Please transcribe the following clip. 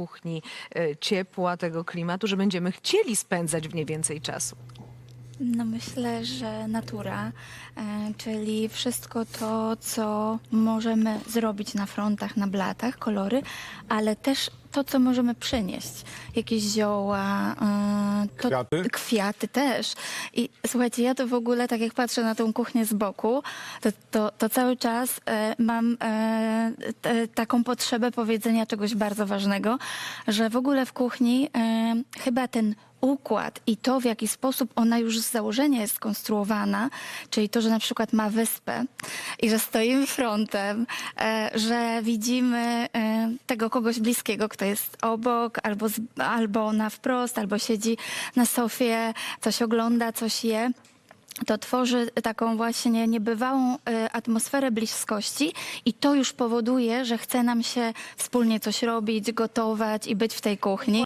kuchni, e, ciepła, tego klimatu, że będziemy chcieli spędzać w nie więcej czasu? No myślę, że natura, e, czyli wszystko to, co możemy zrobić na frontach, na blatach, kolory, ale też to, co możemy przynieść. Jakieś zioła, e, to, Kwiaty? kwiaty też. I słuchajcie, ja to w ogóle, tak jak patrzę na tą kuchnię z boku, to, to, to cały czas e, mam e, taką potrzebę powiedzenia czegoś bardzo ważnego, że w ogóle w kuchni e, chyba ten układ i to, w jaki sposób ona już z założenia jest skonstruowana, czyli to, że na przykład ma wyspę i że stoimy frontem, e, że widzimy e, tego kogoś bliskiego, kto jest obok, albo, albo na wprost, albo siedzi na sofie, coś ogląda, coś je to tworzy taką właśnie niebywałą e, atmosferę bliskości i to już powoduje, że chce nam się wspólnie coś robić, gotować i być w tej kuchni.